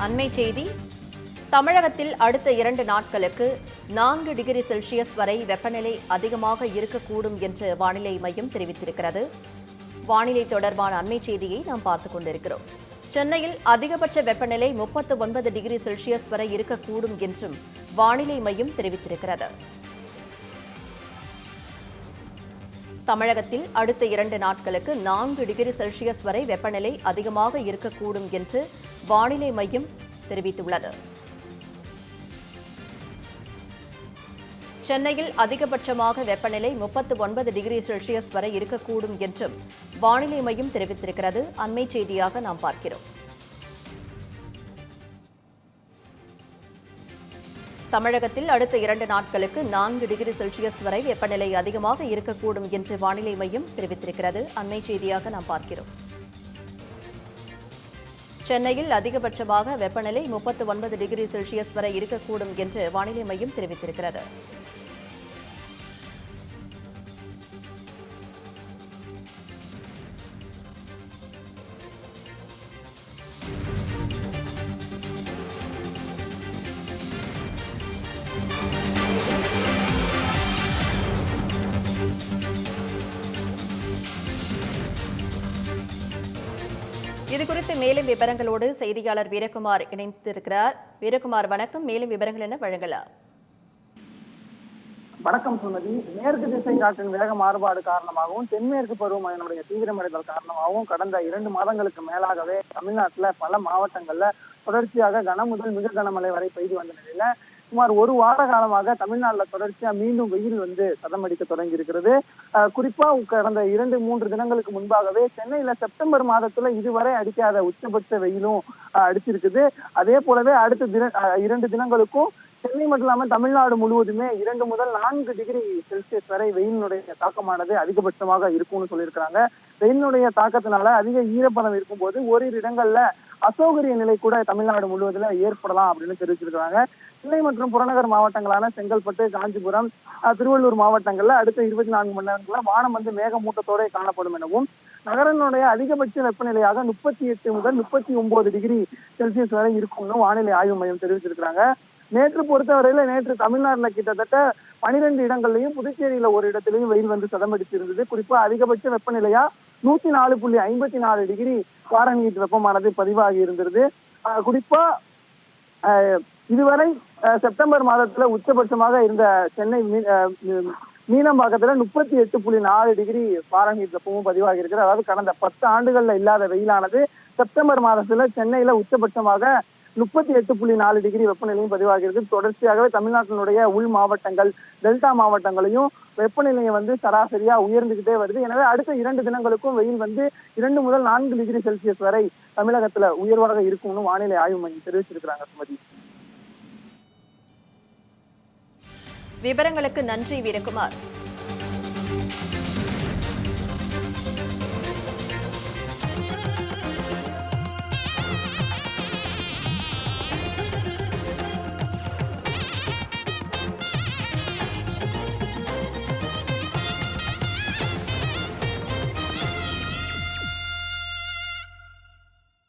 அண்மை செய்தி. தமிழகத்தில் அடுத்த இரண்டு நாட்களுக்கு நான்கு டிகிரி செல்சியஸ் வரை வெப்பநிலை அதிகமாக இருக்கக்கூடும் என்று வானிலை மையம் தெரிவித்திருக்கிறது. வானிலை தொடர்பான அண்மை செய்தியை நாம் பார்த்துக் கொண்டிருக்கிறோம். சென்னையில் அதிகபட்ச வெப்பநிலை முப்பத்து ஒன்பது டிகிரி செல்சியஸ் வரை இருக்கக்கூடும் என்றும் வானிலை மையம் தெரிவித்திருக்கிறது. தமிழகத்தில் அடுத்த இரண்டு நாட்களுக்கு நான்கு டிகிரி செல்சியஸ் வரை வெப்பநிலை அதிகமாக இருக்கக்கூடும் என்று வானிலை மையம் தெரிவித்துள்ளது. சென்னையில் அதிகபட்சமாக வெப்பநிலை முப்பத்து ஒன்பது டிகிரி செல்சியஸ் வரை இருக்கக்கூடும் என்றும் வானிலை மையம் தெரிவித்திருக்கிறது. அண்மை செய்தியாக நாம் பார்க்கிறோம். தமிழகத்தில் அடுத்த இரண்டு நாட்களுக்கு நான்கு டிகிரி செல்சியஸ் வரை வெப்பநிலை அதிகமாக இருக்கக்கூடும் என்று வானிலை மையம் தெரிவித்திருக்கிறது. அண்மை செய்தியாக நாம் பார்க்கிறோம். சென்னையில் அதிகபட்சமாக வெப்பநிலை முப்பத்து ஒன்பது டிகிரி செல்சியஸ் வரை இருக்கக்கூடும் என்று வானிலை மையம் தெரிவித்திருக்கிறது. இது குறித்து மேலும் விவரங்களோடு செய்தியாளர் வீரகுமார் இணைந்திருக்கிறார். வீரகுமார் வணக்கம். மேலும் விவரங்கள் என்ன வழங்கலாம் வணக்கம் சுமதி. மேற்கு திசை காற்றின் வேக மாறுபாடு காரணமாகவும் தென்மேற்கு பருவமழையினுடைய தீவிரமடைதல் காரணமாகவும் கடந்த இரண்டு மாதங்களுக்கு மேலாகவே தமிழ்நாட்டுல பல மாவட்டங்கள்ல தொடர்ச்சியாக கன முதல் மிக கனமழை வரை பெய்து வந்த நிலையில சுமார் ஒரு வார காலமாக தமிழ்நாட்டில் தொடர்ச்சியா மீண்டும் வெயில் வந்து சதமடிக்க தொடங்கி இருக்கிறது குறிப்பா கடந்த இரண்டு மூன்று தினங்களுக்கு முன்பாகவே சென்னையில செப்டம்பர் மாதத்துல இதுவரை அடிக்காத உச்சபட்ச வெயிலும் அடிச்சிருக்குது. அதே போலவே அடுத்த தின இரண்டு தினங்களுக்கும் சென்னை மட்டும் இல்லாம தமிழ்நாடு முழுவதுமே இரண்டு முதல் நான்கு டிகிரி செல்சியஸ் வரை வெயிலினுடைய தாக்கமானது அதிகபட்சமாக இருக்கும்னு சொல்லியிருக்கிறாங்க. வெயிலினுடைய தாக்கத்தினால அதிக ஈரப்பதம் இருக்கும்போது ஓரிரு இடங்கள்ல அசௌகரிய நிலை கூட தமிழ்நாடு முழுவதுல ஏற்படலாம் அப்படின்னு தெரிவிச்சிருக்கிறாங்க. சென்னை மற்றும் புறநகர் மாவட்டங்களான செங்கல்பட்டு காஞ்சிபுரம் திருவள்ளூர் மாவட்டங்கள்ல அடுத்த இருபத்தி நான்கு மணி நேரங்களில் வானம் வந்து மேகமூட்டத்தோட காணப்படும் எனவும் நகரனுடைய அதிகபட்ச வெப்பநிலையாக முப்பத்தி எட்டு முதல் முப்பத்தி ஒன்பது டிகிரி செல்சியஸ் வரை இருக்கும்னு வானிலை ஆய்வு மையம் தெரிவிச்சிருக்கிறாங்க. நேற்று பொறுத்தவரையில நேற்று தமிழ்நாட்டுல கிட்டத்தட்ட பனிரெண்டு இடங்கள்லயும் புதுச்சேரியில ஒரு இடத்திலையும் வெயில் வந்து சதமடிச்சிருந்தது. குறிப்பா அதிகபட்ச வெப்பநிலையா நூத்தி நாலு புள்ளி ஐம்பத்தி நாலு டிகிரி பாரன்ஹீட் வெப்பமானது பதிவாகி இருந்தது குறிப்பா இதுவரை செப்டம்பர் மாதத்துல உச்சபட்சமாக இருந்த சென்னை மீ- மீனம்பாக்கத்துல முப்பத்தி எட்டு புள்ளி நாலு டிகிரி பாரன்ஹீட் வெப்பமும் பதிவாகி இருக்கிறது. அதாவது கடந்த பத்து ஆண்டுகள்ல இல்லாத வெயிலானது செப்டம்பர் மாதத்துல சென்னையில உச்சபட்சமாக முப்பத்தி எட்டு புள்ளி நாலு டிகிரி வெப்பநிலையும் பதிவாகிறது. தொடர்ச்சியாகவே தமிழ்நாட்டினுடைய உள் மாவட்டங்கள் டெல்டா மாவட்டங்களையும் வெப்பநிலையை வந்து சராசரியா உயர்ந்துகிட்டே வருது. எனவே அடுத்த இரண்டு தினங்களுக்கும் வெயில் வந்து இரண்டு முதல் நான்கு டிகிரி செல்சியஸ் வரை தமிழகத்துல உயர்வாக இருக்கும்னு வானிலை ஆய்வு மையம் தெரிவிச்சிருக்கிறாங்க சுமதி. விவரங்களுக்கு நன்றி வீரகுமார்.